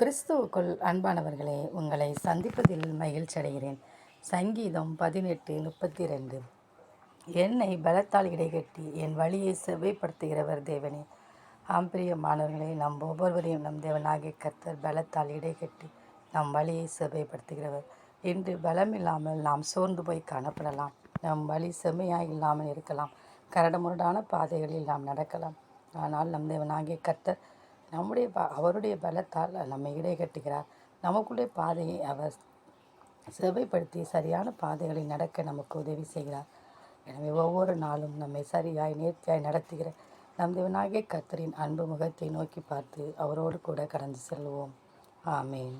கிறிஸ்துவுக்குள் அன்பானவர்களே உங்களை சந்திப்பதில் மகிழ்ச்சி அடைகிறேன். சங்கீதம் பதினெட்டு முப்பத்தி ரெண்டு என்னை பலத்தால் இடைகட்டி என் வழியை செவ்வைப்படுத்துகிறவர் தேவனே. ஆம்பிரியமானவர்களே நம் ஒவ்வொருவரையும் நம் தேவனாகிய கர்த்தர் பலத்தால் இடைகட்டி நம் வழியை செவ்வைப்படுத்துகிறவர். இன்று பலம் இல்லாமல் நாம் சோர்ந்து போய் காணப்படலாம். நம் வழி செம்மையாக இல்லாமல் இருக்கலாம் கரடுமுரடான பாதைகளில் நாம் நடக்கலாம். ஆனால் நம் தேவனாகிய கர்த்தர் நம்முடைய ப அவருடைய பலத்தால் நம்மை இடைகட்டுகிறார் நமக்குள்ளே பாதையை அவர் செவைப்படுத்தி சரியான பாதைகளை நடக்க நமக்கு உதவி செய்கிறார். எனவே ஒவ்வொரு நாளும் நம்மை சரியாய் நேர்த்தியாய் நடத்துகிற நம் தேவனாகிய கத்தரின் அன்பு முகத்தை நோக்கி பார்த்து அவரோடு கூட கடந்து செல்வோம். ஆமேன்.